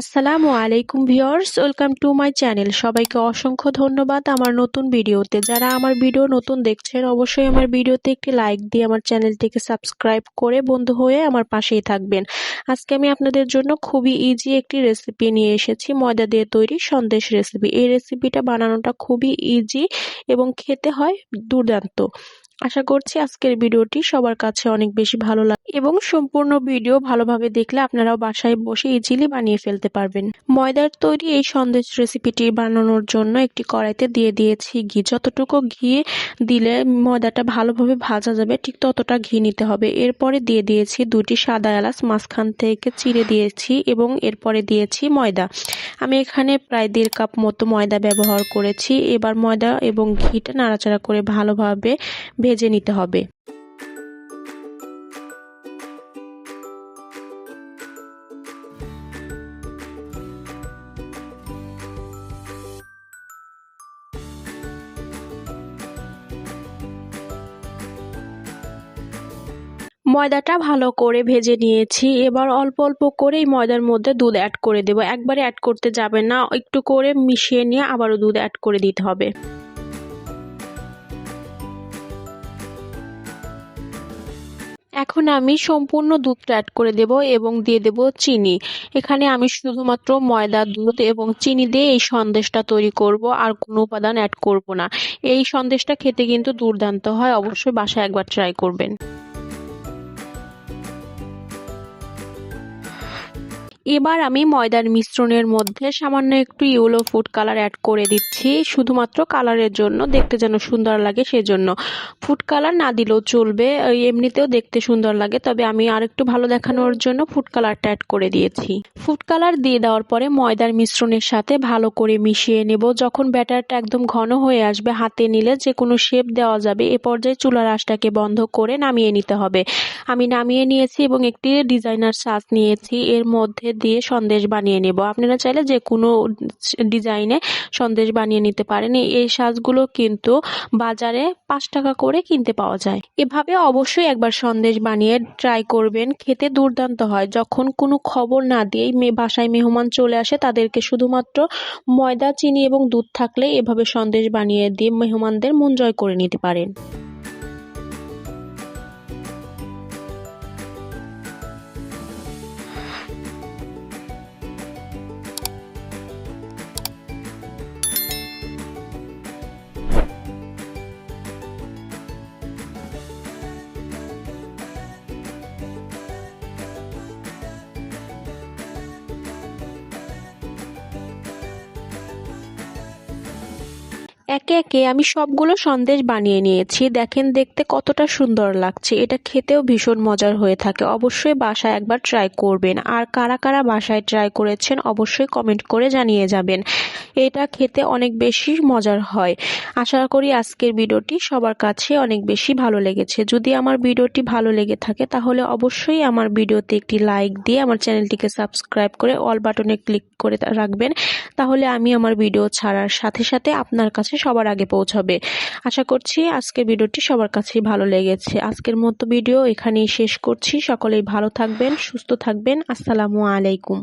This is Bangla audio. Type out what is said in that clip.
আসসালামু আলাইকুম viewers, welcome to my channel. সবাইকে অসংখ্য ধন্যবাদ আমার নতুন ভিডিওতে। যারা আমার ভিডিও নতুন দেখছেন, অবশ্যই আমার ভিডিওতে একটি লাইক দিয়ে আমার চ্যানেলটিকে সাবস্ক্রাইব করে বন্ধু হয়ে আমার পাশেই থাকবেন। আজকে আমি আপনাদের জন্য খুবই ইজি একটি রেসিপি নিয়ে এসেছি, ময়দা দিয়ে তৈরি সন্দেশ রেসিপি এই রেসিপিটা বানানোটা খুবই ইজি এবং খেতে হয় দুর্দান্ত। আশা করছি আজকের ভিডিওটি সবার কাছে অনেক বেশি ভালো লাগে এবং সম্পূর্ণ ভিডিও ভালোভাবে দেখলে আপনারাও বাসায় বসে ইজিলি বানিয়ে ফেলতে পারবেন। ময়দার তৈরি এই সন্দেশ রেসিপিটি বানানোর জন্য একটি কড়াইতে দিয়ে দিয়েছি ঘি। যতটুকু ঘি দিলে ময়দাটা ভালোভাবে ভাজা যাবে, ঠিক ততটা ঘি নিতে হবে। এরপরে দিয়ে দিয়েছি দুটি সাদা এলাচ, মাঝখান থেকে চিড়ে দিয়েছি এবং এরপরে দিয়েছি ময়দা। আমি এখানে প্রায় দেড় কাপ মতো ময়দা ব্যবহার করেছি। এবার ময়দা এবং ঘিটা নাড়াচাড়া করে ভালোভাবে ভেজে নিতে হবে। ময়দাটা ভালো করে ভেজে নিয়েছি। এবার অল্প অল্প করে এই ময়দার মধ্যে দুধ অ্যাড করে দেবো। একবারে অ্যাড করতে যাবে না। একটু করে মিশিয়ে নিয়ে আবারও দুধ অ্যাড করে দিতে হবে। এখন আমি সম্পূর্ণ দুধটা অ্যাড করে দেব এবং দিয়ে দেব চিনি। এখানে আমি শুধুমাত্র ময়দা, দুধ এবং চিনি দিয়ে এই সন্দেশটা তৈরি করব। আর কোনো উপাদান অ্যাড করব না। এই সন্দেশটা খেতে কিন্তু দুর্দান্ত হয়। অবশ্যই বাসায় একবার ট্রাই করবেন। এবার আমি ময়দার মিশ্রণের মধ্যে সামান্য একটু ইউলো ফুড কালার অ্যাড করে দিচ্ছি, শুধুমাত্র কালারের জন্য, দেখতে যেন সুন্দর লাগে সেজন্য। ফুড কালার না দিলেও চলবে এমনিতেও দেখতে সুন্দর লাগে, তবে আমি আর একটু ভালো দেখানোর জন্য ফুড কালারটা অ্যাড করে দিয়েছি। ফুড কালার দিয়ে দেওয়ার পরে ময়দার মিশ্রণের সাথে ভালো করে মিশিয়ে নেব, যখন ব্যাটারটা একদম ঘন হয়ে আসবে, হাতে নিলে যে কোনো শেপ দেওয়া যাবে, এ পর্যায়ে চুলার আঁশটাকে বন্ধ করে নামিয়ে নিতে হবে। আমি নামিয়ে নিয়েছি এবং একটি ডিজাইনার সাজ নিয়েছি, এর মধ্যে দিয়ে সন্দেশ বানিয়ে নেব। আপনারা চাইলে যে কোনো ডিজাইনে সন্দেশ বানিয়ে নিতে পারেন। এই সাজগুলো কিন্তু বাজারে পাঁচ টাকা করে কিনতে পাওয়া যায়। এভাবে অবশ্যই একবার সন্দেশ বানিয়ে ট্রাই করবেন। খেতে দুর্দান্ত হয়। যখন কোনো খবর না দিয়েই বাসায় মেহমান চলে আসে, তাদেরকে শুধুমাত্র ময়দা, চিনি এবং দুধ থাকলে এভাবে সন্দেশ বানিয়ে দিয়ে মেহমানদের মন জয় করে নিতে পারেন। একে একে আমি সবগুলো সন্দেশ বানিয়ে নিয়েছি। দেখেন দেখতে কতটা সুন্দর লাগছে। এটা খেতেও ভীষণ মজার হয়ে থাকে। অবশ্যই বাসায় একবার ট্রাই করবেন। আর কারা কারা বাসায় ট্রাই করেছেন অবশ্যই কমেন্ট করে জানিয়ে যাবেন। এটা খেতে অনেক বেশি মজার হয়। আশা করি আজকের ভিডিওটি সবার কাছে অনেক বেশি ভালো লেগেছে। যদি আমার ভিডিওটি ভালো লেগে থাকে, তাহলে অবশ্যই আমার ভিডিওতে একটি লাইক দিয়ে আমার চ্যানেলটিকে সাবস্ক্রাইব করে অল বাটনে ক্লিক করে রাখবেন। তাহলে আমি আমার ভিডিও ছাড়ার সাথে সাথে আপনার কাছে সবার আগে পৌঁছাবে। আশা করছি আজকের ভিডিওটি সবার কাছেই ভালো লেগেছে। আজকের মতো ভিডিও এখানেই শেষ করছি। সকলেই ভালো থাকবেন, সুস্থ থাকবেন। আসসালামু আলাইকুম।